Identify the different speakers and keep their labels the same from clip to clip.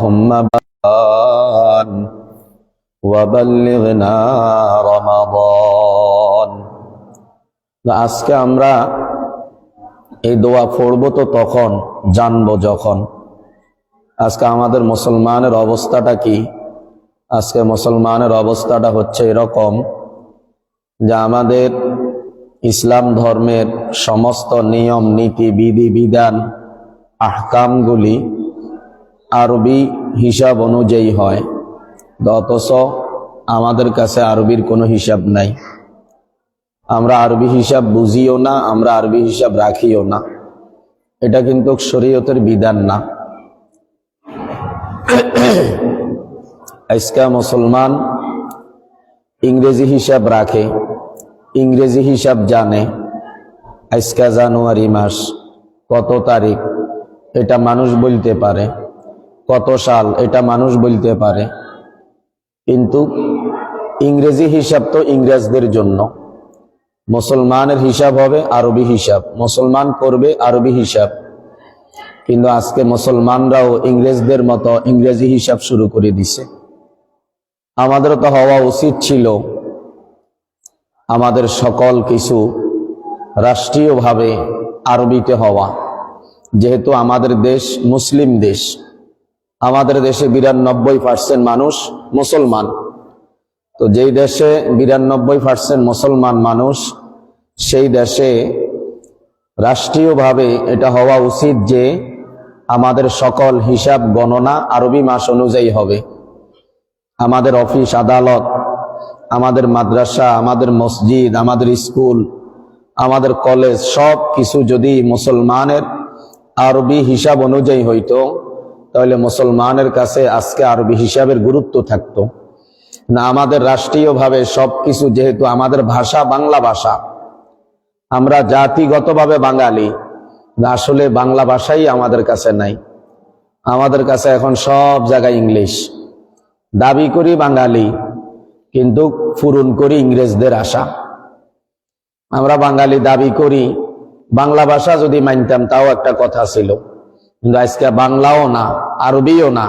Speaker 1: اللهم بان وبلغنا رمضان আজকে আমরা এই দোয়া পড়বো তো তখন জানবো যখন আজকে আমাদের মুসলমানের অবস্থাটা কি আজকে মুসলমানের অবস্থাটা হচ্ছে এরকম যে আমাদের ইসলাম ধর্মের সমস্ত নিয়ম নীতি বিধি বিধান আহকামগুলি আরবি হিসাব অনুযায়ী হয়। অথচ আমাদের কাছে আরবির কোনো হিসাব নাই। আমরা আরবি হিসাব বুঝিও না, আমরা আরবি হিসাব রাখিও না। এটা কিন্তু শরীয়তের বিধান না। আজকা মুসলমান ইংরেজি হিসাব রাখে, ইংরেজি হিসাব জানে। আজকা জানুয়ারি মাস, কত তারিখ? এটা মানুষ বলতে পারে। কত সাল এটা মানুষ বলতে পারে। কিন্তু ইংরেজি হিসাব তো ইংরেজদের জন্য। মুসলমানের হিসাব হবে আরবি হিসাব। মুসলমান করবে আরবি হিসাব। কিন্তু আজকে মুসলমানরাও ইংরেজদের মতো ইংরেজি হিসাব শুরু করে দিছে। আমাদের তো হওয়া উচিত ছিল আমাদের সকল কিছু রাষ্ট্রীয়ভাবে আরবিতে হওয়া। যেহেতু আমাদের দেশ মুসলিম দেশ। আমাদের দেশে বিরানব্বই পার্সেন্ট মানুষ মুসলমান। তো যেই দেশে বিরানব্বই পার্সেন্ট মুসলমান মানুষ, সেই দেশে রাষ্ট্রীয়ভাবে এটা হওয়া উচিত যে আমাদের সকল হিসাব গণনা আরবি মাস অনুযায়ী হবে। আমাদের অফিস, আদালত, আমাদের মাদ্রাসা, আমাদের মসজিদ, আমাদের স্কুল, আমাদের কলেজ সব কিছু যদি মুসলমানের আরবি হিসাব অনুযায়ী হইতো তাহলে মুসলমানের কাছে আজকে আরবি হিসাবের গুরুত্ব থাকতো। না আমাদের রাষ্ট্রীয়ভাবে সব কিছু যেহেতু আমাদের ভাষা বাংলা ভাষা, আমরা জাতিগতভাবে বাঙালি আসলে বাংলা ভাষাই আমাদের কাছে নাই। আমাদের কাছে এখন সব জায়গায় ইংলিশ। দাবি করি বাঙালি, কিন্তু পূরণ করি ইংরেজদের আশা। আমরা বাঙালি দাবি করি, বাংলা ভাষা যদি মানতাম তাও একটা কথা ছিল। কিন্তু আজকে বাংলাও না, আরবিও না।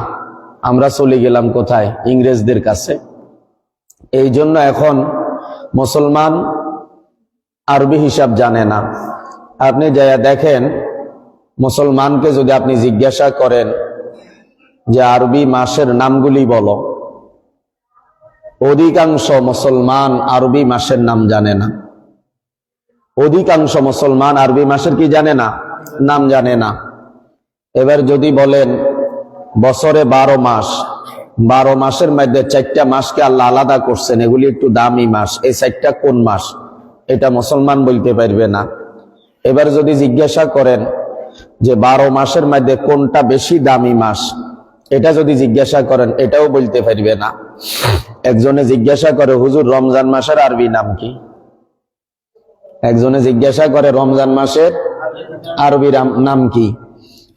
Speaker 1: আমরা চলে গেলাম কোথায়? ইংরেজদের কাছে। এই জন্য এখন মুসলমান আরবি হিসাব জানে না। আপনি যা দেখেন, মুসলমানকে যদি আপনি জিজ্ঞাসা করেন যে আরবি মাসের নামগুলি বলো, অধিকাংশ মুসলমান আরবি মাসের নাম জানে না। অধিকাংশ মুসলমান আরবি মাসের কি জানে না? নাম জানে না। এবার যদি বলেন বছরে বারো মাস, বারো মাসের মধ্যে চারটা মাসকে আল্লাহ আলাদা করছেন, এগুলি একটু দামি মাস। এই চারটা কোন মাস? এটা মুসলমান বলতে পারবে না। এবার যদি জিজ্ঞাসা করেন যে বারো মাসের মধ্যে কোনটা বেশি দামি মাস, এটা যদি জিজ্ঞাসা করেন, এটাও বলতে পারবে না। একজনে জিজ্ঞাসা করে, হুজুর, রমজান মাসের আরবি নাম কি? একজনে জিজ্ঞাসা করে, রমজান মাসের আরবি নাম কি?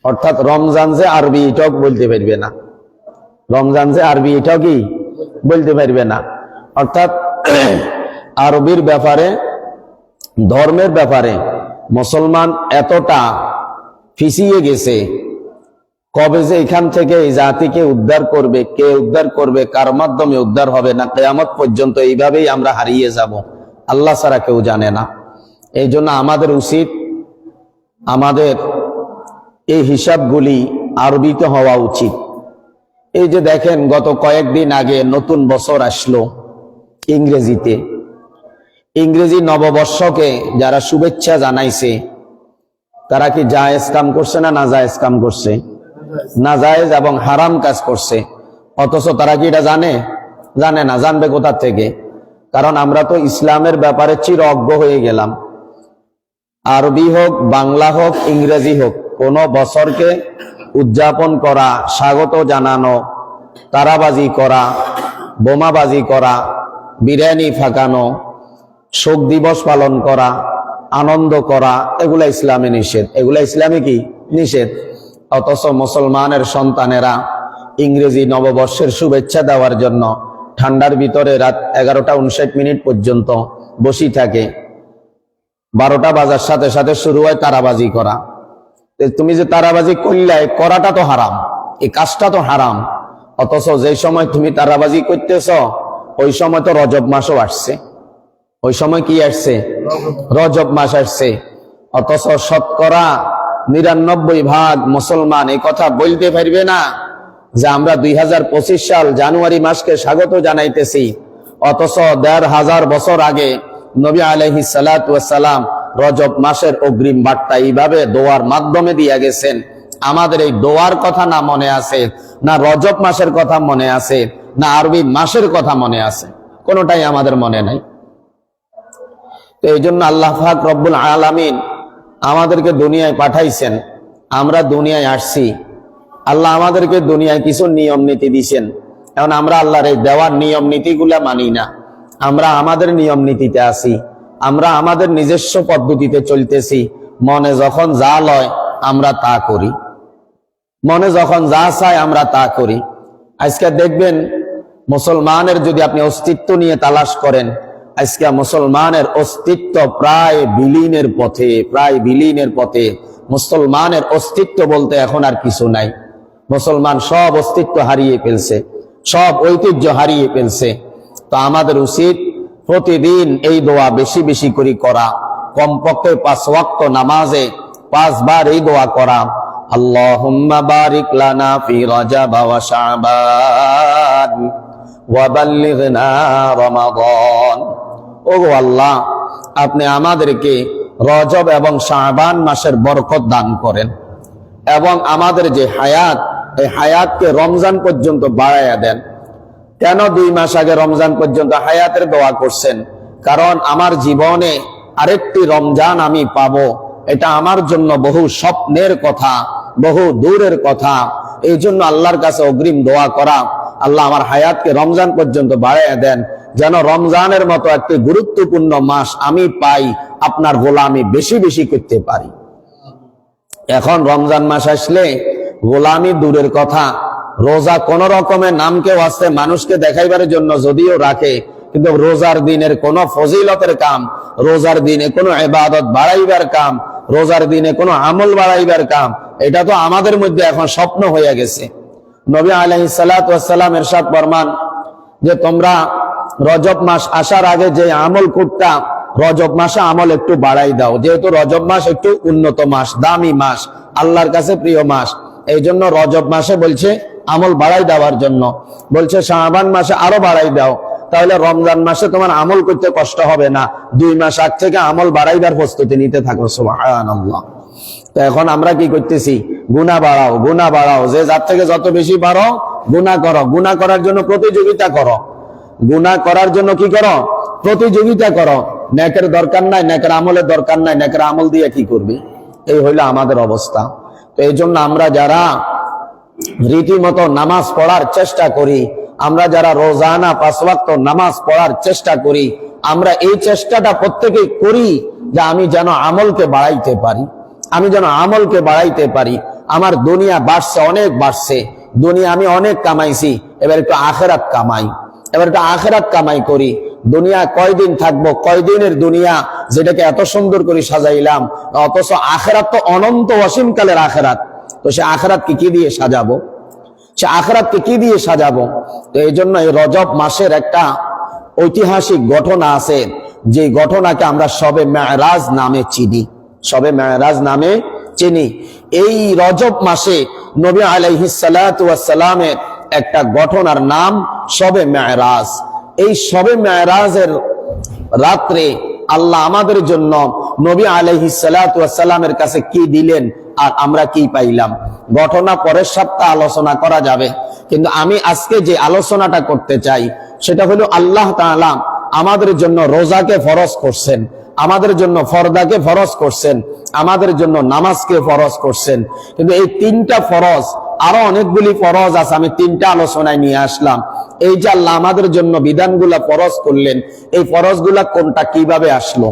Speaker 1: অর্থাৎ রমজান যে আরবি এটাও বলতে পারবে না। রমজান যে আরবি এটাও কি বলতে পারবে না। অর্থাৎ আরবির ব্যাপারে, ধর্মের ব্যাপারে মুসলমান এতটা ফিসিয়ে গেছে, কবে যে এখান থেকে এই জাতিকে উদ্ধার করবে, কে উদ্ধার করবে, কার মাধ্যমে উদ্ধার হবে না, কেয়ামত পর্যন্ত এইভাবেই আমরা হারিয়ে যাব, আল্লাহ ছাড়া কেউ জানে না। এই জন্য আমাদের উচিত, আমাদের এই হিসাবগুলি আরবিতে হওয়া উচিত। এই যে দেখেন, গত কয়েকদিন আগে নতুন বছর আসলো ইংরেজিতে। ইংরেজি নববর্ষকে যারা শুভেচ্ছা জানাইছে, তারা কি জায়েজ কাম করছে না না জায়েজ কাম করছে? না জায়েজ এবং হারাম কাজ করছে। অথচ তারা কি এটা জানে? জানে না, জানবে কোথা থেকে? কারণ আমরা তো ইসলামের ব্যাপারে চির অজ্ঞ হয়ে গেলাম। আরবি হোক, বাংলা হোক, ইংরেজি হোক, কোনো বছরকে উদযাপন করা, স্বাগত জানানো, তারাবাজি করা, বোমাবাজি করা, বিরিয়ানি ফাঁকানো, শোক দিবস পালন করা, আনন্দ করা, এগুলা ইসলামে নিষেধ। এগুলা ইসলামে কি? নিষেধ। অথচ মুসলমানের সন্তানেরা ইংরেজি নববর্ষের শুভেচ্ছা দেওয়ার জন্য ঠান্ডার ভিতরে রাত এগারোটা উনষাট মিনিট পর্যন্ত বসি থাকে। বারোটা বাজার সাথে সাথে শুরু হয় তারাবাজি করা। তুমি যে তারাবাজি করলে, করাটা তো হারাম, এই কাজটা তো হারাম। অথচ যে সময় তুমি তারাবাজি করতেছ, ওই সময় তো রজব মাসও আসছে। ওই সময় কি আসছে? রজব মাস আসছে। অথচ শতকরা নিরানব্বই ভাগ মুসলমান এই কথা বলতে পারবে না যে আমরা দুই হাজার পঁচিশ সাল জানুয়ারি মাসকে স্বাগত জানাইতেছি। অথচ দেড় হাজার বছর আগে নবী আলহি সালাম রজব মাসের অগ্রিম বার্তা এইভাবে দোয়ার মাধ্যমে দিয়ে গেছেন। আমাদের এই দোয়ার কথা না মনে আছে, না রজব মাসের কথা মনে আছে, না আরবি মাসের কথা মনে আছে। কোনোটাই আমাদের মনে নাই। তো এই জন্য আল্লাহ ফাক রব্বুল আলামিন আমাদেরকে দুনিয়ায় পাঠাইছেন। আমরা দুনিয়ায় আসছি। আল্লাহ আমাদেরকে দুনিয়ায় কিছু নিয়ম নীতি দিছেন। এখন আমরা আল্লাহর এই দেওয়ার নিয়ম নীতিগুলা মানি না। আমরা আমাদের নিয়ম নীতিতে আছি, আমরা আমাদের নিজস্ব পদ্ধতিতে চলতেছি, মনে যখন যা লয় আমরা তা করি। মনে যখন যা চায় আমরা তা করি। আজকে দেখবেন মুসলমানের যদি আপনি অস্তিত্ব নিয়ে তালাশ করেন, আজকে মুসলমানের অস্তিত্ব প্রায় বিলীনের পথে, প্রায় বিলীনের পথে। মুসলমানের অস্তিত্ব বলতে এখন আর কিছু নাই। মুসলমান সব অস্তিত্ব হারিয়ে ফেলছে, সব ঐতিহ্য হারিয়ে ফেলছে। তো আমাদের উচিত প্রতিদিন এই দোয়া বেশি বেশি করে করা, কমপক্ষে পাঁচ ওয়াক্ত নামাজে পাঁচবার এই দোয়া করা। আল্লাহুম্মা বারিক লানা ফি রাজাব ওয়া শাবান ওয়া বাল্লিগনা রমাদান। ওগো আল্লাহ, আপনি আমাদেরকে রজব এবং শাবান মাসের বরকত দান করেন এবং আমাদের যে হায়াত, এই হায়াতকে রমজান পর্যন্ত বাড়াইয়া দেন। কেন দুই মাস আগে রমজান পর্যন্ত হায়াতের দোয়া করছেন? কারণ আমার জীবনে আরেকটি রমজান আমি পাবো। এটা আমার জন্য বহু স্বপ্নের কথা, বহু দূরের কথা। এই জন্য আল্লাহর কাছে অগ্রিম দোয়া করা। আল্লাহ আমার হায়াতকে রমজান পর্যন্ত বাড়াইয়া দেন। যেন রমজানের মতো একটি গুরুত্বপূর্ণ মাস আমি পাই, আপনার গোলামি বেশি বেশি করতে পারি। এখন রমজান মাস আসলে গোলামি দূরের কথা। রোজা কোন রকমের নাম কেউ আসতে মানুষকে দেখাইবার জন্য যদিও রাখে, কিন্তু রোজার দিনের কোন ফজিলতের কাম, রোজার দিনে কোনো এবাদত বাড়াইবার কাম, রোজার দিনে কোনো আমল বাড়াইবার কাম, এটা তো আমাদের মধ্যে এখন স্বপ্ন হয়ে গেছে। নবী আলহি সালাম এরশাদ ফরমান যে তোমরা রজব মাস আসার আগে যে আমল করতা রজব মাসে আমল একটু বাড়াই দাও। যেহেতু রজব মাস একটু উন্নত মাস, দামি মাস, আল্লাহর কাছে প্রিয় মাস এই জন্য রজব মাসে বলছে, আমল বাড়াই দেওয়ার জন্য। বলছে শাহবান মাসে আরও বাড়াই দাও। তাহলে রমজান মাসে তোমার আমল করতে কষ্ট হবে না। দুই মাস আগ থেকে আমল বাড়াইবার প্রস্তুতি নিতে থাকো, সুবহানাল্লাহ। তো এখন আমরা কি করতেছি? গুণা বাড়াও গুণা বাড়াও। যে যার থেকে যত বেশি পারো গুণা করো। গুণা করার জন্য প্রতিযোগিতা করো। গুণা করার জন্য কি করো? প্রতিযোগিতা করো। নেকের দরকার নাই, নেকের আমলের দরকার নাই, নেকের আমল দিয়ে কি করবি? এই হইল আমাদের অবস্থা। তো এই জন্য আমরা যারা রীতিমতো নামাজ পড়ার চেষ্টা করি, আমরা যারা রোজানা পাঁচ ওয়াক্ত নামাজ পড়ার চেষ্টা করি, আমরা এই চেষ্টাটা প্রত্যেকেই করি যে আমি যেন আমলকে বাড়াইতে পারি। আমি যেন আমলকে বাড়াইতে পারি। আমার দুনিয়া বাড়ছে, অনেক বাড়ছে। দুনিয়া আমি অনেক কামাইছি, এবার একটু আখেরাত কামাই। এবার একটু আখেরাত কামাই করি। দুনিয়া কয়দিন থাকব? কয়দিনের দুনিয়া? যেটাকে এত সুন্দর করে সাজাইলাম। অথচ আখেরাত তো অনন্ত অসীম কালের আখেরাত। তো সে আখেরাতকে কি দিয়ে সাজাবো? সে আখেরাতকে কি দিয়ে সাজাবো? তো এই জন্য এই রজব মাসের একটা ঐতিহাসিক ঘটনা আছে যে ঘটনাকে আমরা সবে মেয়রাজ নামে চিনি। সবে মেয়রাজ নামে চিনি। এই রজব মাসে নবী আলাইহিসালামের একটা ঘটনার নাম সবে মেয়রাজ এই সবে মেয়রাজের রাত্রে আল্লাহ আমাদের জন্য নবী আলহি সালামের কাছে কি দিলেন আর আমরা কি পাইলাম? ঘটনা পরের সপ্তাহ আলোচনা করা যাবে। কিন্তু আমি আজকে যে আলোচনাটা করতে চাই, সেটা হলো আল্লাহ তাআলা আমাদের জন্য রোজাকে ফরজ করছেন, আমাদের জন্য ফরদাকে ফরজ করছেন, আমাদের জন্য নামাজকে ফরজ করছেন। কিন্তু এই তিনটা ফরজ, আরও অনেকগুলি ফরজ আছে, আমি তিনটা আলোচনায় নিয়ে আসলাম। এই যে আল্লাহ আমাদের জন্য বিধানগুলা ফরজ করলেন, এই ফরজগুলা কোনটা কীভাবে আসলো?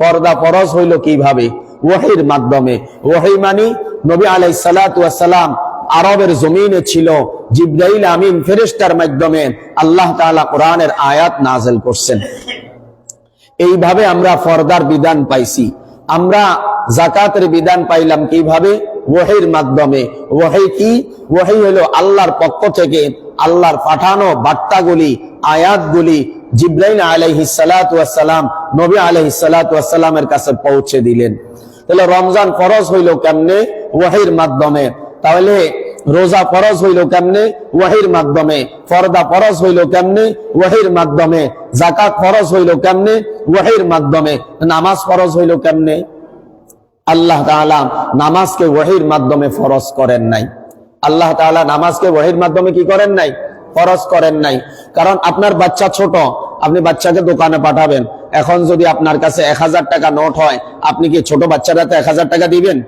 Speaker 1: পর্দা ফরজ হইল কীভাবে? ওহির মাধ্যমে। ওহি মানি নবী আলাই সালাম আরবের জমিনে ছিল, জিব্রাইল আমিন ফেরেস্তার মাধ্যমে আল্লাহ তাআলা কোরআনের আয়াত নাজেল করছেন। এইভাবে আমরা ফর্দার বিধান পাইছি। আমরা জাকাতের বিধান পাইলাম কীভাবে? ওহির মাধ্যমে। ওহি কি? ওহি হলো আল্লাহর পক্ষ থেকে আল্লাহর পাঠানো বার্তাগুলি, আয়াতগুলি সালাতু ওয়াস সালাম নবী ওয়াস সালামের কাছে পৌঁছে দিলেন। তাহলে রমজান ফরজ হইল কেমনে? ওয়াহির মাধ্যমে। তাহলে রোজা ফরজ হইল কেমনে? ওয়াহির মাধ্যমে। ফরদা ফরজ হইল কেমনে? ওয়াহির মাধ্যমে। জাকাত ফরজ হইল কেমনে? ওয়াহির মাধ্যমে। নামাজ ফরজ হইল কেমনে? আল্লাহ তাআলা নামাজকে ওয়াহির মাধ্যমে ফরজ করেন নাই। আল্লাহ তাআলা নামাজকে ওয়াহির মাধ্যমে কি করেন নাই? ফরজ করেন নাই। কারণ আপনার বাচ্চা ছোট, আপনি বাচ্চাকে দোকানে পাঠাবেন। এখন যদি আপনার কাছে এক হাজার টাকা নোট হয়, আপনি কি ছোট বাচ্চাটাতে এক হাজার টাকা দিবেন?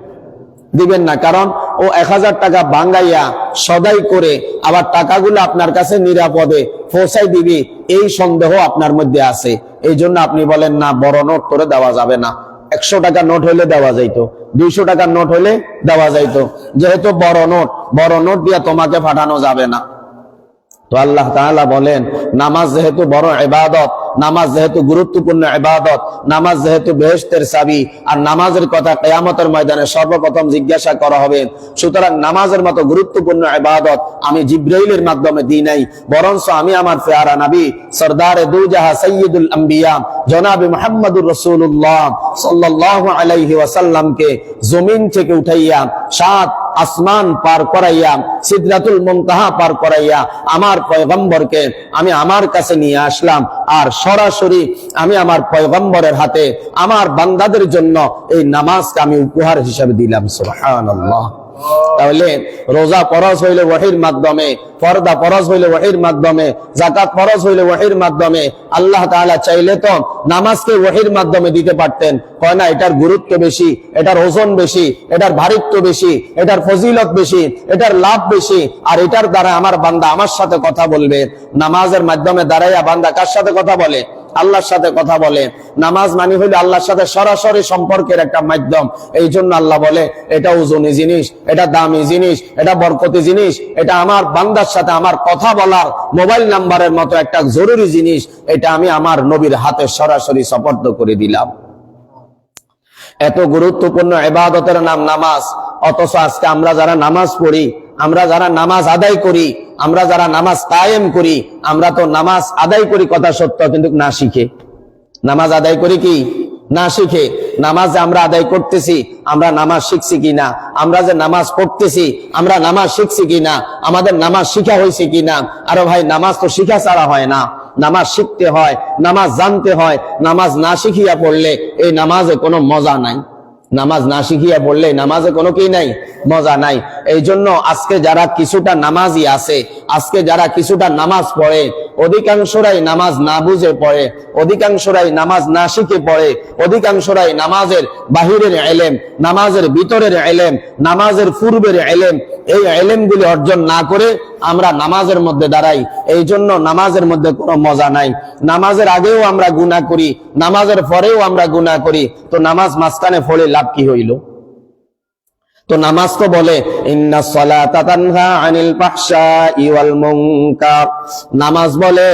Speaker 1: দিবেন না। কারণ ও এক হাজার টাকা বাঙ্গাইয়া সদাই করে আবার টাকাগুলো আপনার কাছে নিরাপদে পৌঁছাই দিবি, এই সন্দেহ আপনার মধ্যে আছে। এই জন্য আপনি বলেন, না, বড় নোট করে দেওয়া যাবে না। একশো টাকা নোট হলে দেওয়া যাইতো, দুইশো টাকার নোট হলে দেওয়া যাইতো। যেহেতু বড় নোট বড় নোট দিয়া তোমাকে পাঠানো যাবে না। তো আল্লাহ তাহলে বলেন, নামাজ যেহেতু বড় ইবাদত নামাজ যেহেতু গুরুত্বপূর্ণ ইবাদত, নামাজ যেহেতু বেহেশতের চাবি, আর নামাজের কথা কিয়ামতের ময়দানে সর্বপ্রথম জিজ্ঞাসা করা হবে, সুতরাং নামাজের মতো গুরুত্বপূর্ণ ইবাদত আমি জিব্রাইলের মাধ্যমে দিই নাই, বরঞ্চ আমি আমার ফেয়ারা নবী সরদারে দুজাহা সৈয়দুল আম্বিয়া, জনাবি মুহাম্মদুর রাসূলুল্লাহ সাল্লাল্লাহু আলাইহি ওয়াসাল্লামকে জমিন থেকে উঠাইয়া, সাত আসমান পার করাইয়া, সিদরাতুল মুনতাহা পার করাইয়া, আমার পয়গম্বরকে আমি আমার কাছে নিয়ে আসলাম, আর সরাসরি আমি আমার পয়গম্বরের হাতে আমার বান্দাদের জন্য এই নামাজকে আমি উপহার হিসাবে দিলাম, সুবহানাল্লাহ। তাহলে রোজা ফরজ হইলে ওয়াহির মাধ্যমে পর্দা ফরজ হইলে ওয়াহির মাধ্যমে জাকাত ফরজ হইলে ওয়াহির মাধ্যমে, আল্লাহ তাআলা চাইলে তো নামাজকে ওয়াহির মাধ্যমে দিতে পারতেন। কয় না, এটার গুরুত্ব বেশি, এটার ওজন বেশি, এটার ভারিত্ব বেশি, এটার ফজিলত বেশি, এটার লাভ বেশি, আর এটার দ্বারা আমার বান্দা আমার সাথে কথা বলবে। নামাজের মাধ্যমে দাঁড়াইয়া বান্দা কার সাথে কথা বলে? আল্লাহর সাথে কথা বলে। নামাজ মানি হইলে আল্লাহর সাথে সরাসরি সম্পর্কের একটা মাধ্যম। এই জন্য আল্লাহ বলে, এটা ওজনী জিনিস, এটা দামি জিনিস, এটা বরকতি জিনিস, এটা আমার বান্দার সাথে আমার কথা বলার মোবাইল নাম্বারের মতো একটা জরুরি জিনিস, এটা আমি আমার নবীর হাতে সরাসরি সপর্দ করে দিলাম। এত গুরুত্বপূর্ণ এবাদতের নাম নামাজ। অথচ আজকে আমরা যারা নামাজ পড়ি আমরা যারা নামাজ আদায় করি, আমরা যারা নামাজ কায়েম করি, আমরা তো নামাজ আদায় করি কথা সত্য, কিন্তু না শিখে। নামাজ আদায় করি কি? না শিখে। নামাজ আমরা আদায় করতেছি, আমরা নামাজ শিখছি কিনা আমরা যে নামাজ পড়তেছি, আমরা নামাজ শিখছি কিনা আমাদের নামাজ শিখা হয়েছে কিনা আরে ভাই, নামাজ তো শিখা ছাড়া হয় না। নামাজ শিখতে হয়, নামাজ জানতে হয়, নামাজ না শিখিয়া পড়লে এই নামাজে কোনো মজা নাই। নামাজ না শিখিয়া পড়লে নামাজে কোনো কি নাই? মজা নাই। এই জন্য আজকে যারা কিছুটা নামাজই আছে, আজকে যারা কিছুটা নামাজ পড়ে, অধিকাংশরাই নামাজ না বুঝে পড়ে, অধিকাংশরাই নামাজ না শিখে পড়ে, অধিকাংশরাই নামাজের বাহিরের এলেম, নামাজের ভিতরের এলেম, নামাজের পূর্বের এলেম, এই এলেমগুলি অর্জন না করে আমরা নামাজের মধ্যে দাঁড়াই এই জন্য নামাজের মধ্যে কোনো মজা নাই। নামাজের আগেও আমরা গুনাহ করি, নামাজের পরেও আমরা গুনাহ করি। তো নামাজ মাঝখানে ফলে লাভ কি হইল? তো নামাজ তো বলে নামাজ বলে,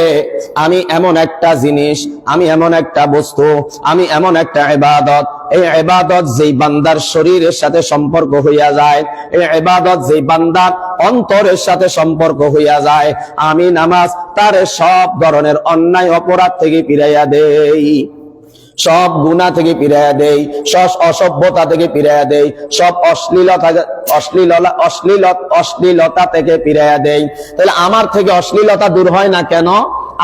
Speaker 1: আমি এমন একটা জিনিস, আমি এমন একটা বস্তু, আমি এমন একটা ইবাদত এই ইবাদত যেই বান্দার শরীরের সাথে সম্পর্ক হইয়া যায়, এই ইবাদত যেই বান্দার অন্তরের সাথে সম্পর্ক হইয়া যায়, আমি নামাজ তার সব ধরনের অন্যায় অপরাধ থেকে ফিরাইয়া দেই, সব গুণা থেকে ফিরাইয়া দেই, সব অসভ্যতা থেকে ফিরাইয়া দেই, সব অশ্লীলতা অশ্লীলতা অশ্লীল অশ্লীলতা থেকে ফিরাইয়া দেই। তাহলে আমার থেকে অশ্লীলতা দূর হয় না কেন?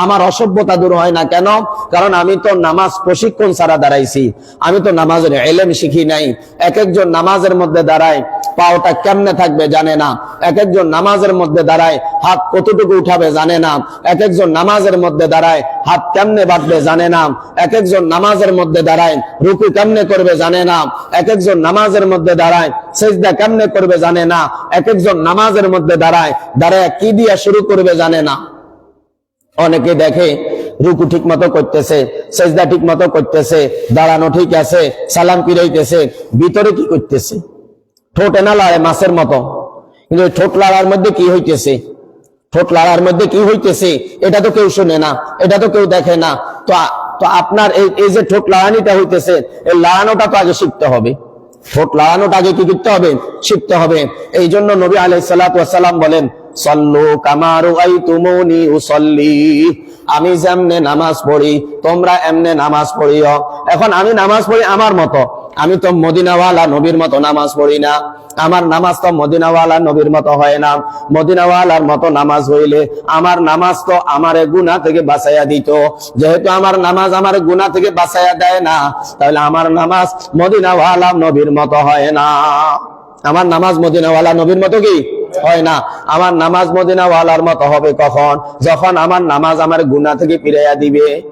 Speaker 1: আমার অসভ্যতা দূর হয় না। কেন? কারণ আমি তো নামাজ প্রশিক্ষণ ছাড়া দাঁড়াইছি। আমি তো নামাজের এলেম শিখি নাই। এক একজন নামাজের মধ্যে দাঁড়ায়, পাওটা কেমনে থাকবে জানে না। এক একজন নামাজের মধ্যে দাঁড়ায়, হাত কতটুকু উঠাবে জানে না। এক একজন নামাজের মধ্যে দাঁড়ায়, হাত কেমনে বাঁধবে জানে না। এক একজন নামাজের মধ্যে দাঁড়ায়, রুকু কেমনে করবে জানে না। এক একজন নামাজের মধ্যে দাঁড়ায়, সেজদা কেমনে করবে জানে না। এক একজন নামাজের মধ্যে দাঁড়ায় দাঁড়ায় কি দিয়া শুরু করবে জানে না। অনেকে দেখে রুকু ঠিক মতো করতেছে, সেজদা ঠিক মতো করতেছে, দাঁড়ানো ঠিক আছে, সালাম পিরাইতেছে ভিতরে কি করতেছে? ঠোঁটে না লাড়ে মাছের মতো। কিন্তু ঠোঁট লাড়ার মধ্যে কি হইতেছে? ঠোঁট লাড়ার মধ্যে কি হইতেছে? এটা তো কেউ শুনে না, এটা তো কেউ দেখে না। তো তো আপনার এই এই যে ঠোঁট লাড়ানিটা হইতেছে, এই লাড়ানোটা তো আগে শিখতে হবে। ঠোঁট লাগানোটাকে কি করতে হবে? শিখতে হবে। এই জন্য নবী আলাইসাল্লাম বলেন সল্লু কামারু আই উসল্লি। আমি যেমনে নামাজ পড়ি, তোমরা এমনে নামাজ পড়িও। এখন আমি নামাজ পড়ি আমার মতো। আমি তো মদিনাওয়ালা নবীর মতো নামাজ পড়ি না। আমার নামাজ তো মদিনাওয়ালা নবীর মতো হয় না। মদিনাওয়ালার মতো নামাজ হইলে আমার নামাজ তো আমারে গুনা থেকে বাঁচাইয়া দিত। যেহেতু আমার নামাজ আমার গুনা থেকে বাঁচাইয়া দেয় না, তাহলে আমার নামাজ মদিনাওয়ালা নবীর মতো হয় না। আমার নামাজ মদিনাওয়ালা নবীর মতো কি? হয় না। আমার নামাজ মদিনা মদিনাওয়ালার মত হবে কখন? যখন আমার নামাজ আমার গুনা থেকে ফিরাইয়া দিবে।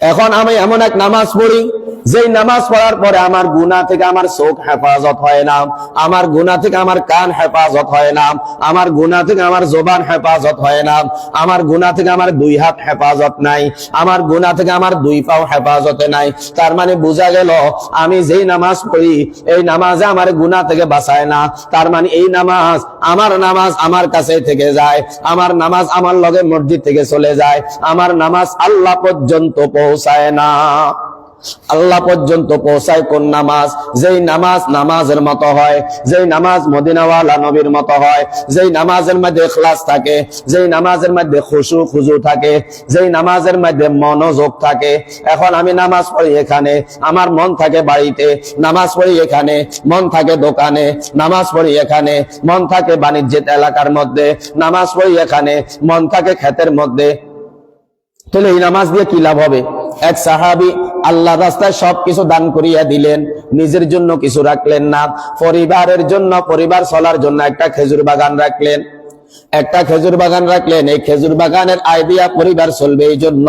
Speaker 1: এখন আমি এমন এক নামাজ পড়ি যেই নামাজ পড়ার পরে আমার গুনা থেকে আমার চোখ হেফাজত হয় না, আমার গুনা থেকে আমার কান হেফাজত হয় না, আমার গুনা থেকে আমার জোবান হেফাজত হয় না, আমার গুনা থেকে আমার দুই হাত হেফাজত নাই, আমার গুনা থেকে আমার দুই পাও হেফাজতে নাই। তার মানে বোঝা গেল, আমি যেই নামাজ পড়ি, এই নামাজে আমার গুনা থেকে বাঁচায় না। তার মানে এই নামাজ আমার নামাজ আমার কাছে থেকে যায়, আমার নামাজ আমার লগে মসজিদ থেকে চলে যায়, আমার নামাজ আল্লাহ পর্যন্ত পৌঁছায় না। আল্লাহ পর্যন্ত পৌঁছায় কোন নামাজ? যেই নামাজ নামাজের মতো হয়, যেই নামাজ মদিনাওয়ালা নবীর মতো হয়, যেই নামাজের মধ্যে ইখলাস থাকে, যেই নামাজের মধ্যে খুশু খুজু থাকে, যেই নামাজের মধ্যে মনোযোগ থাকে। এখন আমি নামাজ পড়ি এখানে, আমার মন থাকে বাড়িতে, নামাজ পড়ি এখানে, মন থাকে দোকানে, নামাজ পড়ি এখানে, মন থাকে বাণিজ্যিক এলাকার মধ্যে, নামাজ পড়ি এখানে, মন থাকে ক্ষেতের মধ্যে। তাহলে এই নামাজ দিয়ে কি লাভ হবে? এক সাহাবি আল্লাহ রাস্তায় সবকিছু দান করিয়া দিলেন, নিজের জন্য কিছু রাখলেন না, পরিবারের জন্য, পরিবার চলার জন্য একটা খেজুর বাগান রাখলেন। একটা খেজুর বাগান রাখলেন, এই খেজুর বাগানের আইডিয়া পরিবার চলবে এই জন্য।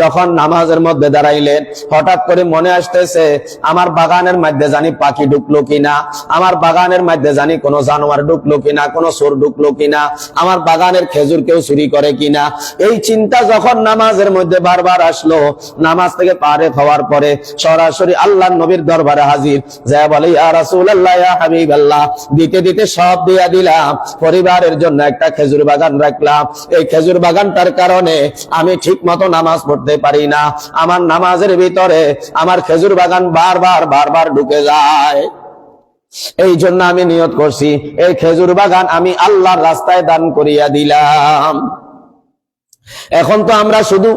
Speaker 1: যখন নামাজের মধ্যে দাঁড়াইলেন, হঠাৎ করে মনে আসতেছে, আমার বাগানের মধ্যে জানি পাখি ঢুকলো কিনা, আমার বাগানের মধ্যে জানি কোনো জানোয়ার ঢুকলো কিনা, কোনো চোর ঢুকলো কিনা, আমার বাগানের খেজুর কেউ চুরি করে কিনা। এই চিন্তা যখন নামাজের মধ্যে বারবার আসলো, নামাজ থেকে পারে হওয়ার পরে সরাসরি আল্লাহ নবীর দরবারে হাজির। যা বলে রাসূলুল্লাহ, ইয়া দিতে দিতে সব দিয়া দিলাম, পরিবারের জন্য একটা খেজুর বাগান রাখলাম। এই খেজুর বাগানটার কারণে আমি ঠিক মতো নামাজ পড়তে পারি না। আমার নামাজের ভিতরে আমার খেজুর বাগান বারবার বারবার ঢুকে যায়। এই জন্য আমি নিয়ত করছি, এই খেজুর বাগান আমি আল্লাহর রাস্তায় দান করিয়া দিলাম। এখন তো আমরা শুধু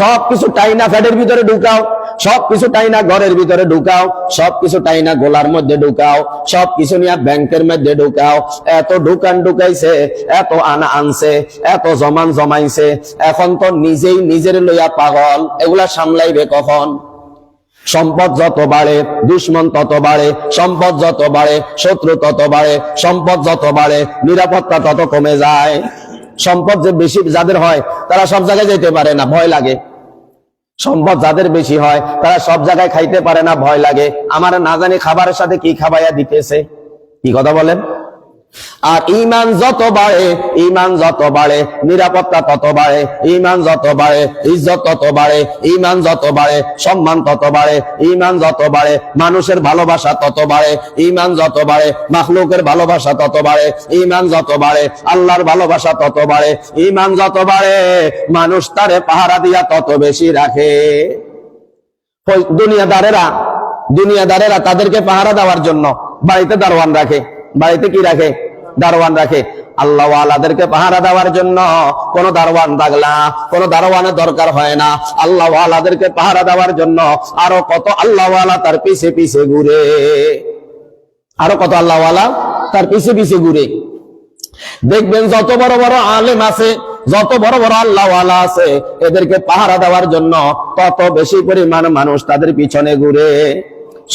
Speaker 1: সবকিছু টাইনা ফ্যাটের ভিতরে ঢুকাও সবকিছু টাইনা ঘরের ভিতরে ঢুকাও, সবকিছু টাইনা গোলার মধ্যে ঢুকাও, সবকিছু নিয়ে ব্যাংকের মধ্যে ঢুকাও। এত ঢুকান ঢুকাইছে, এত আনা আনছে, এত জমান জমাইছে, এখন তো নিজেই নিজের লইয়া পাগল, এগুলা সামলাইবে কখন? সম্পদ যত বাড়ে, দুশ্মন তত বাড়ে, সম্পদ যত বাড়ে, শত্রু তত বাড়ে, সম্পদ যত বাড়ে, নিরাপত্তা তত কমে যায়। সম্পদ যে বেশি যাদের হয়, তারা সব জায়গায় যেতে পারে না, ভয় লাগে। সম্পদ যাদের বেশি হয়, তারা সব জায়গায় খাইতে পারে না, ভয় লাগে। আমার না জানি খাবারের সাথে কি খাবাইয়া দিতেছে? কি কথা বলেন? আর ইমান যত বাড়ে ইমান যত বাড়ে, নিরাপত্তা তত বাড়ে ইমান যত বাড়ে, ইজ্জত তত বাড়ে ইমান যত বাড়ে, সম্মান তত বাড়ে ইমান যত বাড়ে, মানুষের ভালোবাসা তত বাড়ে ইমান যত বাড়ে, মাখলুকের ভালোবাসা তত বাড়ে ইমান যত বাড়ে, আল্লাহর ভালোবাসা তত বাড়ে ইমান যত বাড়ে, মানুষ তারে পাহারা দিয়া তত বেশি রাখে। দুনিয়াদারেরা দুনিয়াদারেরা তাদেরকে পাহারা দেওয়ার জন্য বাড়িতে দারোয়ান রাখে। বাড়িতে কি রাখে? দারোয়ান রাখে। আল্লাহ আলাদেরকে পাহারা দেওয়ার জন্য কোন দারোয়ান লাগলা কোন দারোয়ানের দরকার হয় না। আল্লাহ আলাদেরকে পাহারা দেওয়ার জন্য আরও কত আল্লাহ আলা তার পিছে পিছে ঘুরে। আরও কত আল্লাহ আলা তার পিছে পিছে ঘুরে। দেখবেন যত বড় বড় আলেম আছে, যত বড় বড় আল্লাহ আছে, এদেরকে পাহারা দেওয়ার জন্য তত বেশি পরিমাণ মানুষ তাদের পিছনে ঘুরে।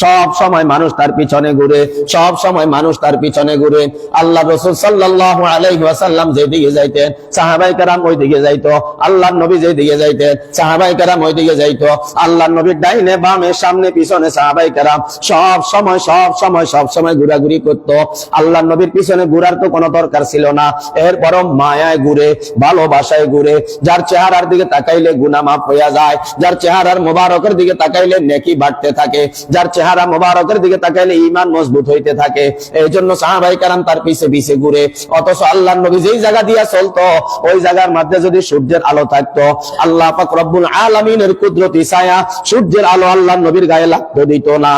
Speaker 1: সব সময় মানুষ তার পিছনে ঘুরে, সব সময় মানুষ তার পিছনে ঘুরে। আল্লাহ রসুল সাল্লাহ আলাইসাল্লাম যেদিকে যাইতেন সাহাবাই কারাম ওই দিকে যাইতো আল্লাহ নবী যেদিকে যাইতেন সাহাবাই কারাম ওই দিকে যাইতো। আল্লাহ নবীর ডাইনে বামে সামনে পিছনে সাহাবাই কারাম সব সময় সব সময় সব সময় ঘোরাঘুরি করতো। আল্লাহ নবীর পিছনে ঘুরার তো কোনো দরকার ছিল না। এরপরও মায়ায় ঘুরে, ভালোবাসায় ঘুরে, যার চেহারার দিকে তাকাইলে গুনা মাফ হইয়া যায়, যার চেহারার মোবারকের দিকে তাকাইলে নেকি বাড়তে থাকে, যার চেহারা মোবারকের দিকে তাকাইলে ইমান মজবুত হইতে থাকে। এই জন্য সাহাবাই কারাম তার পিছে পিছে ঘুরে, অথচ আল্লাহ নবী যেই জায়গা দিয়া চলতো, ওই জায়গার মধ্যে যদি সূর্যের আলো থাকতো, আল্লাহ পাক রব্বুল আলামিনের কুদরতি ছায়া সূর্যের আলো আল্লাহ নবীর গায়ে লাগতো দিত না।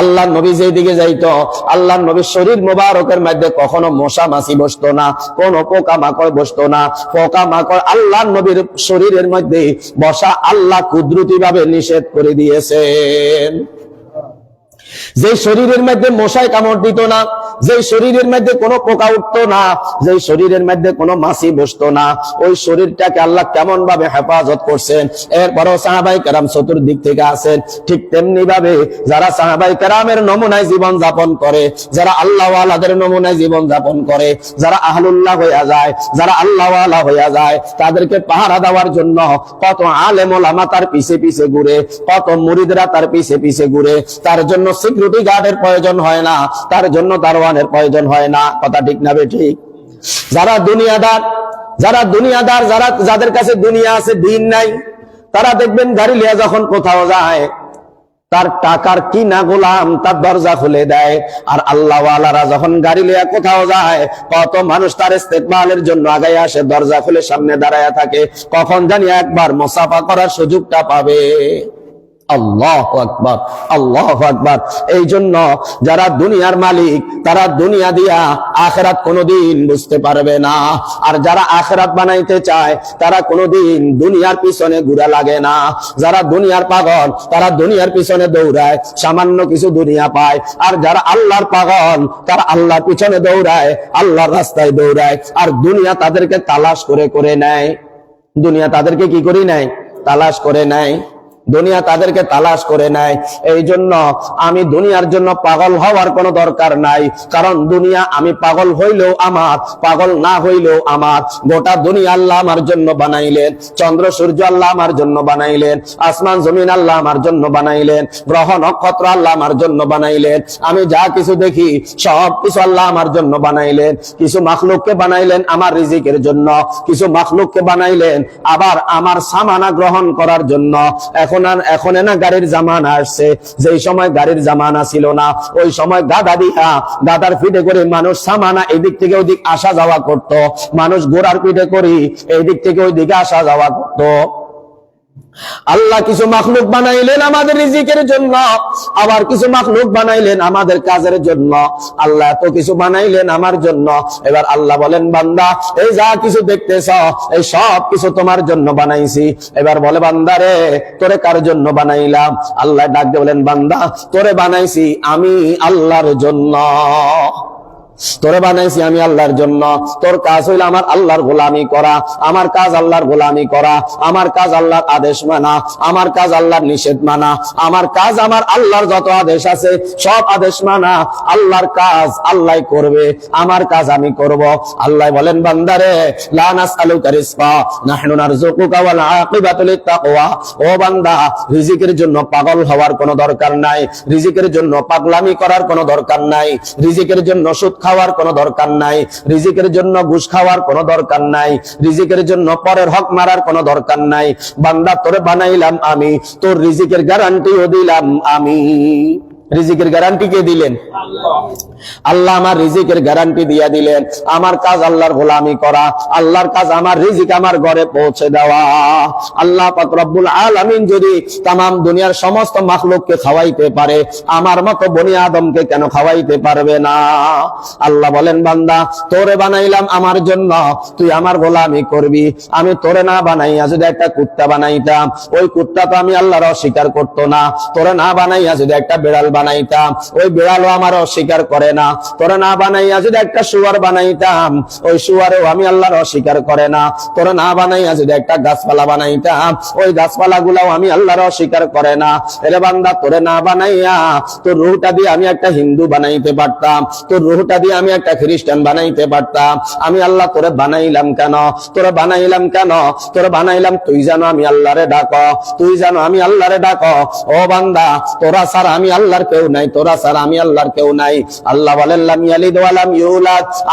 Speaker 1: আল্লাহ নবী যেদিকে যাইত, আল্লাহ নবীর শরীর মোবারকের মধ্যে কখনো মশা মাছি বসতো না, কোন পোকা মাকড় বসতো না। পোকা মাকড় আল্লাহ নবীর শরীরের মধ্যে বসা আল্লাহ কুদরতি ভাবে নিষেধ করে দিয়েছেন। যে শরীরের মধ্যে মশায় কামড় দিত না, যে শরীরের মধ্যে কোনো পোকা উঠতো না, যে শরীরের মধ্যে কোনো মাছি বসতো না, ওই শরীরটাকে আল্লাহ কেমন ভাবে হেফাজত করছেন? এরপরও সাহাবাই কেরাম চতুর্দিক থেকে আসেন। ঠিক তেমনি ভাবে যারা সাহাবাই কেরামের নমুনায় জীবন যাপন করে, যারা আল্লাহ আলাদের নমুনায় জীবন যাপন করে, যারা আহলুল্লাহ হইয়া যায়, যারা আল্লাহ আল্লাহ হইয়া যায়, তাদেরকে পাহারা দেওয়ার জন্য কত আলেম তার পিছে পিছে ঘুরে, কত মুরিদরা তার পিছে পিছে ঘুরে, তার জন্য সিকিউরিটি গার্ডের প্রয়োজন হয় না, তার জন্য দারোয়ানের প্রয়োজন হয় না। কথা ঠিক না ঠিক? যারা দুনিয়াদার যারা দুনিয়াদার, যারা যাদের কাছে দুনিয়া আছে, দিন নাই, তারা দেখবেন গাড়ি লিয়া যখন কোথাও যায়, তার টাকার কি না গোলাম, তার দরজা খুলে দেয়। আর আল্লাহ যখন গাড়ি লিয়া কোথাও যায়, কত মানুষ তার ইস্তেকবালের জন্য আগে আসে, দরজা খুলে সামনে দাঁড়ায় থাকে। কখন জানি একবার মোসাফা করার সুযোগটা পাবে। আল্লাহ আকবর আল্লাহ আকবর। এই জন্য যারা দুনিয়ার মালিক, তারা দুনিয়া দিয়া আখেরাত কোনোদিন বুঝতে পারবে না। আর যারা আখেরাত বানাইতে চায়, তারা কোনোদিন দুনিয়ার পিছনে ঘুরা লাগে না। যারা দুনিয়ার পাগল, তারা দুনিয়ার পিছনে দৌড়ায়, সামান্য কিছু দুনিয়া পায়। আর যারা আল্লাহর পাগল, তারা আল্লাহর পিছনে দৌড়ায়, আল্লাহর রাস্তায় দৌড়ায়। আর দুনিয়া তাদেরকে তালাশ করে করে নেয়। দুনিয়া তাদেরকে কি করি নেয়? তালাশ করে নেয়। দুনিয়া তাদেরকে তালাশ করে নেয়। এই জন্য আমি দুনিয়ার জন্য পাগল হওয়ার কোনো দরকার নাই। কারণ দুনিয়া আমি পাগল হইলেও আমার, পাগল না হইলেও আমার। গোটা দুনিয়া আল্লাহ আমার জন্য বানাইলেন। চন্দ্র, সূর্য আল্লাহ আমার জন্য বানাইলেন। আসমান, জমিন আল্লাহ আমার জন্য বানাইলেন। গ্রহ, নক্ষত্র আল্লাহ আমার জন্য বানাইলেন। আমি যা কিছু দেখি, সব কিছু আল্লাহ আমার জন্য বানাইলেন। কিছু মাখলুককে বানাইলেন আমার রিজিকের জন্য। কিছু মাখলুককে বানাইলেন আবার আমার সামানা গ্রহণ করার জন্য। এখন আর এখন না গাড়ির জামানা আসছে। যেই সময় গাড়ির জামানা ছিল না, ওই সময় গাদা দিয়া গাদার পিঠে করে মানুষ সামানা এদিক থেকে ওদিক আসা যাওয়া করত। মানুষ গোড়ার পিঠে করি এই দিক থেকে ওই দিকে আসা যাওয়া করত। আল্লাহ কিছু মাখলুক বানাইলেন আমাদের রিজিকের জন্য, আবার কিছু মাখলুক বানাইলেন আমাদের কাজের জন্য। আল্লাহ এত কিছু বানাইলেন আমার জন্য। এবার আল্লাহ বলেন, বান্দা, এই যা কিছু দেখতেছ, এই সব কিছু তোমার জন্য বানাইছি। এবার বলে, বান্দা রে, তোরে কার জন্য বানাইলাম? আল্লাহ ডাক বলেন, বান্দা, তোরে বানাইছি আমি আল্লাহর জন্য। তোরে বানাইছি আমি আল্লাহর জন্য। তোর কাজ হইল আমার আল্লাহর গোলামি করা। আমার কাজ আল্লাহর গোলামি করা। আমার কাজ আল্লাহর আদেশ মানা। আমার কাজ আল্লাহর নিষেধ মানা। আমার কাজ আমার আল্লাহর যত আদেশ আছে, সব আদেশ মানা। আল্লাহর কাজ আল্লাহ করবে। আমার কাজ আমি করব। আল্লাহ বলেন, বান্দারে, লা নাসআলুকা রিজকা। নাহনু নারযুকুকা ওয়াল আকিবাতু লিত্তাকওয়া। ও বান্দা, রিজিকের জন্য পাগল হওয়ার কোনো দরকার নাই। রিজিকের জন্য পাগলামি করার কোনো দরকার নাই। রিজিকের জন্য সুদ খাওয়ার কোনো দরকার নাই, রিজিকের জন্য ঘুষ খাওয়ার কোনো দরকার নাই, রিজিকের জন্য পরের হক মারার কোনো দরকার নাই। বান্দা, তোরে বানাইলাম আমি, তোর রিজিকের গ্যারান্টিও দিলাম আমি। রিজিকের গ্যারান্টি কে দিলেন? আল্লাহ আমার রিজিকের গ্যারান্টি দিয়া দিলেন। আমার কাজ আল্লাহর গোলামি করা, আল্লাহর কাজ আমার রিজিক আমার ঘরে পৌঁছে দেওয়া। আল্লাহ রব্বুল আলামিন যদি তাম দুনিয়ার সমস্ত মাখলুককে খাওয়াইতে পারে, আমার মতো বনি আদমকে কেন খাওয়াইতে পারবে না? আল্লাহ বলেন, বান্দা, তোরে বানাইলাম আমার জন্য, তুই আমার গোলামি করবি। আমি তোরে না বানাইয়া যদি একটা কুত্তা বানাইতাম, ওই কুত্তা তো আমি আল্লাহর অস্বীকার করতো না। তোরে না বানাইয়া যদি একটা বিড়াল বানাইতাম। ওই বিড়ালও আমার অস্বীকার করে না। তোরে না বানাইয়া যদি একটা শুয়ার বানাইতাম, ওই শুয়ারেও আমি আল্লাহর অস্বীকার করে না। তোরে না বানাইয়া যদি একটা গাছপালা বানাইতাম, ওই গাছপালা গুলাও আমি আল্লাহর অস্বীকার করে না। এরে বান্দা, তোরে না বানাইয়া তোর রুহটা দিয়ে আমি একটা হিন্দু বানাইতে পারতাম। তোর রুহটা দিয়ে আমি একটা খ্রিস্টান বানাইতে পারতাম। আমি আল্লাহ তোরে বানাইলাম কেন? তোরে বানাইলাম কেন? তোরে বানাইলাম, তুই জানো আমি আল্লাহরে ডাক। তুই জানো আমি আল্লাহরে ডাক। ও বান্দা, তোরা স্যার আমি আল্লাহর কেউ নাই, তোরা স্যার আমি আল্লাহর কেউ নাই। আল্লাহ বলেন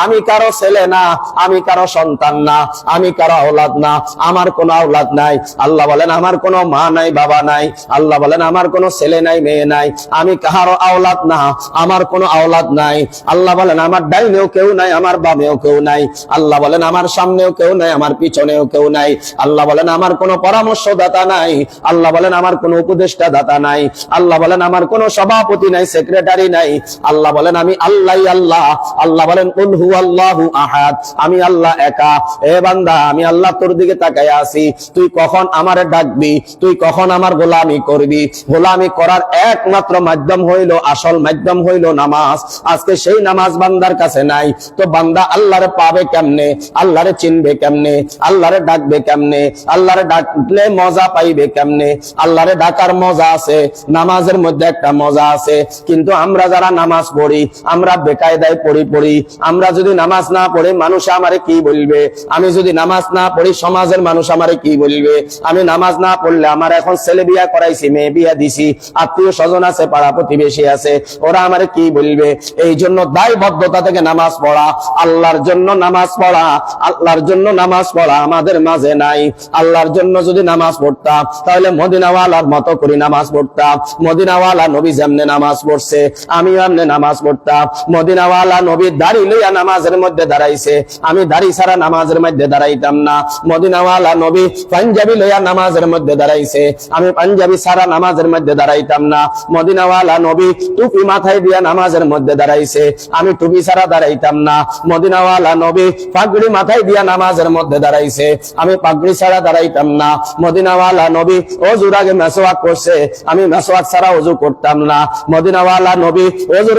Speaker 1: আমি কারও ছেলে না, আমি কারও সন্তান না, আমি কারও আওলাদ না, আমার কোনো আওলাদ নাই। আল্লাহ বলেন, আমার কোনো মা নাই, বাবা নাই। আল্লাহ বলেন, আমার কোনো ছেলে নাই, মেয়ে নাই। আমি কাহারো আওলাদ না, আমার কোনো আওলাদ নাই। আল্লাহ বলেন, আমার ডাইনেও কেউ নাই, আমার বামেও কেউ নাই। আল্লাহ বলেন, আমার সামনেও কেউ নাই, আমার পিছনেও কেউ নাই। আল্লাহ বলেন, আমার কোনো পরামর্শ দাতা নাই। আল্লাহ বলেন, আমার কোনো উপদেষ্টা দাতা নাই। আল্লাহ বলেন, আমার কোনো স্বভাব সভাপতি নাই সেক্রেটারি নাই। আল্লাহ বলেন, আমি আল্লাহ আল্লাহ। আল্লাহ বলেন, কুল হু আল্লাহু আহাদ। আমি আল্লাহ একা। এ বান্দা, আমি আল্লাহ তোর দিকে তাকাই আছি। তুই কখন আমারে ডাকবি? তুই কখন আমার গোলামি করবি? গোলামি করার একমাত্র মাধ্যম হইল, আসল মাধ্যম হইল নামাজ। আজকে সেই নামাজ বান্দার কাছে নাই। তো বান্দা আল্লাহরে পাবে কেমনে? আল্লাহরে চিনবে কেমনে? আল্লাহরে ডাকবে কেমনে? আল্লাহরে ডাকলে মজা পাইবে কেমনে? আল্লাহরে ডাকার মজা আছে, নামাজের মধ্যে একটা মজা আছে, কিন্তু আমরা যারা নামাজ পড়ি, আমরা বেকায়দায় পড়ি পড়ি। আমরা যদি নামাজ না পড়ি, মানুষ আমারে কি বলবে? আমি যদি নামাজ না পড়ি, সমাজের মানুষ আমারে কি বলবে? আমি নামাজ না পড়লে আমার এখন ছেলে বিয়া করাইছি, মেয়ে বিয়া দিছি, আত্মীয় স্বজন আছে, পাড়া প্রতিবেশী আছে, ওরা আমারে কি বলবে? এই জন্য দায়বদ্ধতা থেকে নামাজ পড়া, আল্লাহর জন্য নামাজ পড়া, আল্লাহর জন্য নামাজ পড়া আমাদের মাঝে নাই। আল্লাহর জন্য যদি নামাজ পড়তাম, তাহলে মদিনাওয়ালার মতো করে নামাজ পড়তাম। মদিনাওয়ালা নবী যেমনে নামাজ পড়ছে আমিও এমনি নামাজ পড়তাম। মদিনাওয়ালা নবী দাড়ি লইয়া নামাজের মধ্যে দাঁড়াইছে। আমি দাড়ি ছাড়া নামাজের মধ্যে দাঁড়াইতাম না। মদিনাওয়ালা নবী পাঞ্জাবি লইয়া নামাজের মধ্যে দাঁড়াইছে। আমি পাঞ্জাবি ছাড়া নামাজের মধ্যে দাঁড়াইতাম না। মদিনাওয়ালা নবী টুপি মাথায় দিয়া নামাজের মধ্যে দাঁড়াইছে। আমি টুপি ছাড়া দাঁড়াইতাম না। মদিনাওয়ালা নবী পাগড়ি মাথায় দিয়া নামাজের মধ্যে দাঁড়াইছে। আমি পাগড়ি ছাড়া দাঁড়াইতাম না। মদিনাওয়ালা নবী অজুর আগে মেসোয়াক করছে। আমি মেসোয়াক ছাড়া অজু করতাম না। মদিনাওয়ালা নবী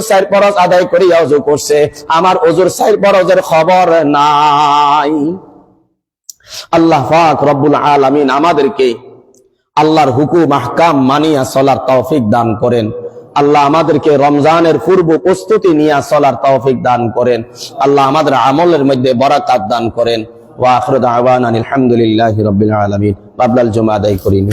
Speaker 1: সাইড পরজ আদায় করিয়া অজু করছে। আমার সাইড পরজের খবর নাই। আল্লাহ রব্বুল আলামিন আমাদেরকে আল্লাহর হুকুম, আহকাম মানিয়া চলার তৌফিক দান করেন। আল্লাহ আমাদেরকে রমজানের পূর্ব প্রস্তুতি নিয়ে চলার তৌফিক দান করেন। আল্লাহ আমাদের আমলের মধ্যে বরাকাত দান করেন। ওয়া আখিরু দাওয়ানা আলহামদুলিল্লাহি রাব্বিল আলামিন। বাবলাল জুমা আদায় করিনি।